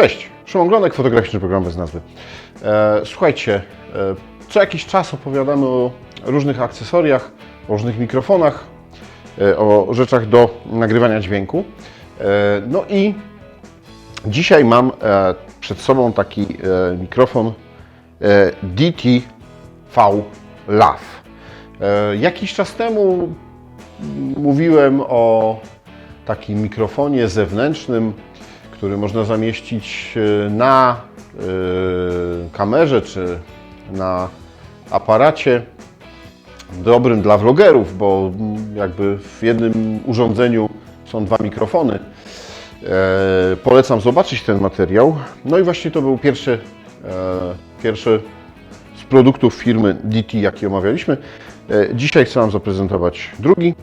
Cześć, Szymon Glonek, fotograficzny program bez nazwy. E, słuchajcie, e, co jakiś czas opowiadamy o różnych akcesoriach, o różnych mikrofonach, e, o rzeczach do nagrywania dźwięku. E, no i dzisiaj mam e, przed sobą taki e, mikrofon e, DTV Lav. E, jakiś czas temu mówiłem o takim mikrofonie zewnętrznym, który można zamieścić e, na e, kamerze czy na aparacie dobrym dla vlogerów, bo jakby w jednym urządzeniu są dwa mikrofony. E, polecam zobaczyć ten materiał. No i właśnie to był pierwszy, pierwszy z produktów firmy DT, jaki omawialiśmy. Dzisiaj chcę Wam zaprezentować drugi.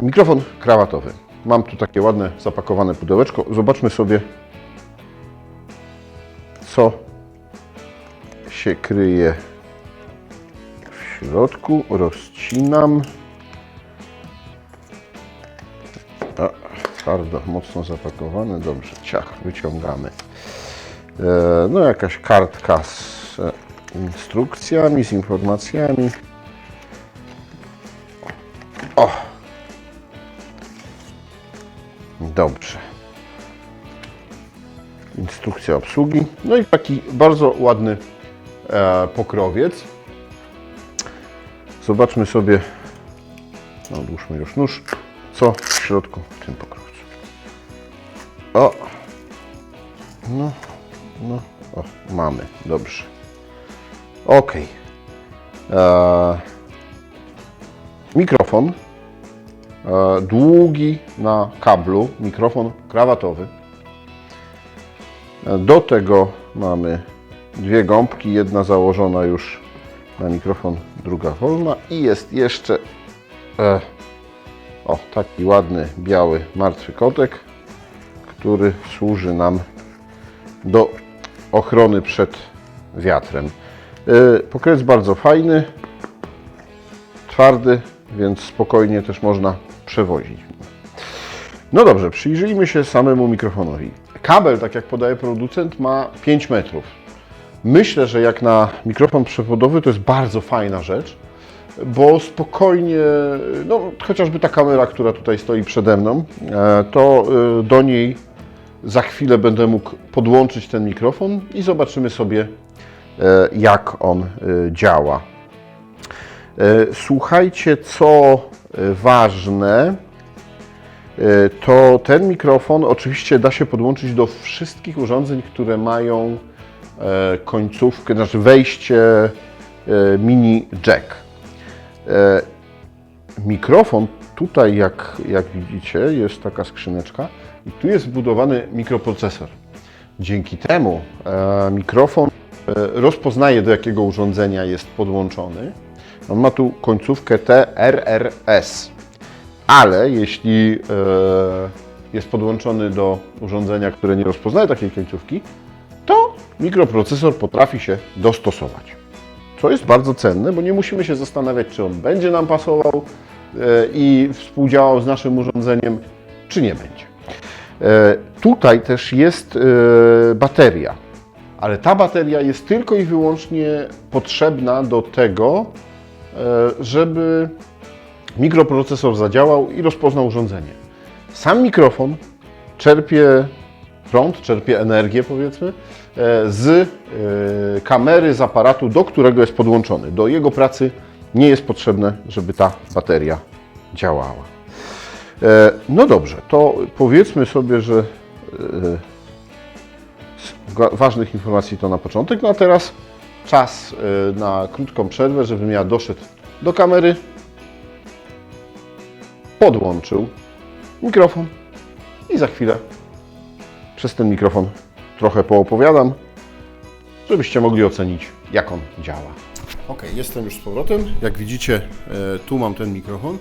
Mikrofon krawatowy. Mam tu takie ładne zapakowane pudełeczko. Zobaczmy sobie, co się kryje w środku. Rozcinam. A, twardo, mocno zapakowane. Dobrze, ciach, wyciągamy. E, no jakaś kartka z e, instrukcjami, z informacjami. O! Dobrze. Instrukcja obsługi. No i taki bardzo ładny e, pokrowiec. Zobaczmy sobie, no, odłóżmy już nóż, co w środku w tym pokrowcu. O! No, no, o, mamy, dobrze. Ok. E, mikrofon długi na kablu, mikrofon krawatowy. E, Do tego mamy dwie gąbki, jedna założona już na mikrofon, druga wolna i jest jeszcze e, o, taki ładny, biały, martwy kotek, który służy nam do ochrony przed wiatrem. E, Pokryt bardzo fajny, twardy, więc spokojnie też można przewozić. No dobrze, przyjrzyjmy się samemu mikrofonowi. Kabel, tak jak podaje producent, ma 5 metrów. Myślę, że jak na mikrofon przewodowy to jest bardzo fajna rzecz, bo spokojnie, no chociażby ta kamera, która tutaj stoi przede mną, e, to e, do niej za chwilę będę mógł podłączyć ten mikrofon i zobaczymy sobie, e, jak on działa. E, Słuchajcie, co e, ważne, e, to ten mikrofon oczywiście da się podłączyć do wszystkich urządzeń, które mają końcówkę, znaczy wejście mini jack. Mikrofon tutaj, jak, jak widzicie, jest taka skrzyneczka i tu jest wbudowany mikroprocesor. Dzięki temu mikrofon rozpoznaje, do jakiego urządzenia jest podłączony. On ma tu końcówkę TRRS, ale jeśli e, jest podłączony do urządzenia, które nie rozpoznaje takiej końcówki, to mikroprocesor potrafi się dostosować. Co jest bardzo cenne, bo nie musimy się zastanawiać, czy on będzie nam pasował e, i współdziałał z naszym urządzeniem, czy nie będzie. E, Tutaj też jest bateria, ale ta bateria jest tylko i wyłącznie potrzebna do tego, żeby mikroprocesor zadziałał i rozpoznał urządzenie. Sam mikrofon czerpie prąd, czerpie energię powiedzmy e, z e, kamery, z aparatu, do którego jest podłączony. Do jego pracy nie jest potrzebne, żeby ta bateria działała. E, No dobrze, to powiedzmy sobie, że e, ważnych informacji to na początek, no a teraz czas e, na krótką przerwę, żebym ja doszedł do kamery, podłączył mikrofon i za chwilę przez ten mikrofon trochę poopowiadam, żebyście mogli ocenić, jak on działa. Ok, jestem już z powrotem. Jak widzicie, e, tu mam ten mikrofon.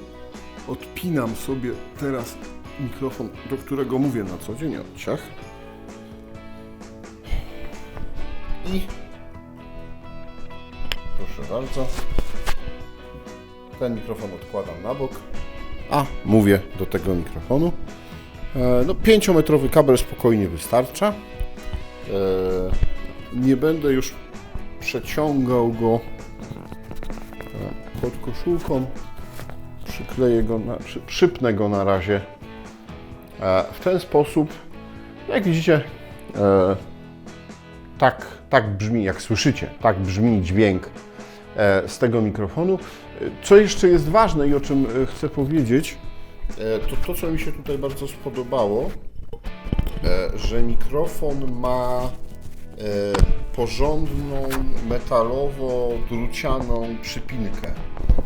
Odpinam sobie teraz mikrofon, do którego mówię na co dzień, od ciach. I proszę bardzo, ten mikrofon odkładam na bok, a mówię do tego mikrofonu. E, No, 5-metrowy kabel spokojnie wystarcza. Nie będę już przeciągał go pod koszulką. Przykleję go, na, przy, przypnę go na razie e, w ten sposób. Jak widzicie, e, tak, tak brzmi, jak słyszycie, tak brzmi dźwięk e, z tego mikrofonu. E, Co jeszcze jest ważne i o czym e, chcę powiedzieć, e, to to, co mi się tutaj bardzo spodobało, e, że mikrofon ma e, porządną, metalowo-drucianą przypinkę.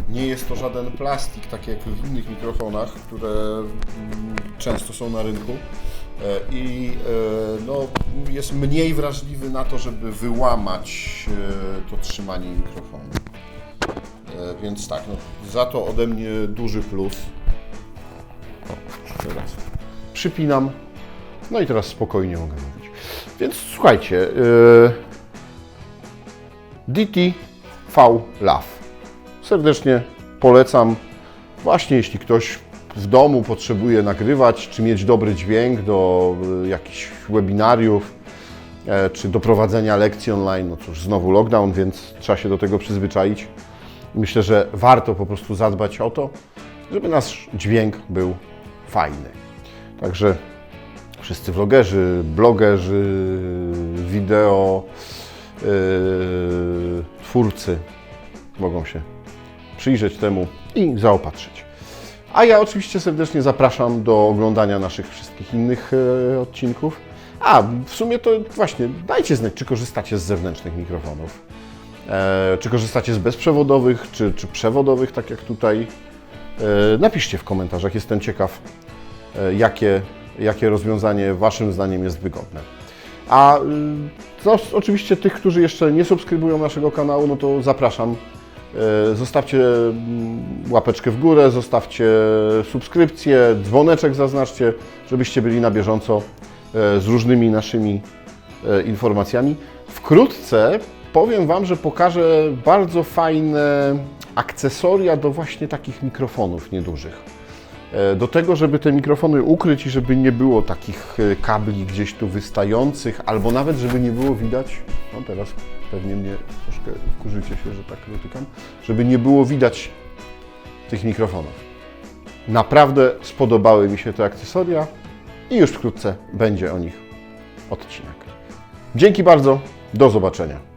Nie jest to żaden plastik, tak jak w innych mikrofonach, które mm, często są na rynku. E, I e, no, jest mniej wrażliwy na to, żeby wyłamać e, to trzymanie mikrofonu. Więc tak, no, za to ode mnie duży plus. O, teraz przypinam. No i teraz spokojnie mogę mówić. Więc słuchajcie, yy, DTV Love. Serdecznie polecam. Właśnie jeśli ktoś w domu potrzebuje nagrywać, czy mieć dobry dźwięk do y, jakichś webinariów, e, czy do prowadzenia lekcji online. No cóż, znowu lockdown, więc trzeba się do tego przyzwyczaić. Myślę, że warto po prostu zadbać o to, żeby nasz dźwięk był fajny. Także wszyscy vlogerzy, blogerzy, wideo, yy, twórcy mogą się przyjrzeć temu i zaopatrzyć. A ja oczywiście serdecznie zapraszam do oglądania naszych wszystkich innych e, odcinków. A w sumie to właśnie dajcie znać, czy korzystacie z zewnętrznych mikrofonów. E, czy korzystacie z bezprzewodowych, czy, czy przewodowych, tak jak tutaj. E, napiszcie w komentarzach, jestem ciekaw, jakie, jakie rozwiązanie Waszym zdaniem jest wygodne. A no, oczywiście tych, którzy jeszcze nie subskrybują naszego kanału, no to zapraszam. E, Zostawcie mm, łapeczkę w górę, zostawcie subskrypcję, dzwoneczek zaznaczcie, żebyście byli na bieżąco e, z różnymi naszymi e, informacjami. Wkrótce powiem Wam, że pokażę bardzo fajne akcesoria do właśnie takich mikrofonów niedużych. E, Do tego, żeby te mikrofony ukryć i żeby nie było takich e, kabli gdzieś tu wystających, albo nawet, żeby nie było widać, no teraz pewnie mnie troszkę wkurzycie się, że tak dotykam, żeby nie było widać tych mikrofonów. Naprawdę spodobały mi się te akcesoria i już wkrótce będzie o nich odcinek. Dzięki bardzo, do zobaczenia.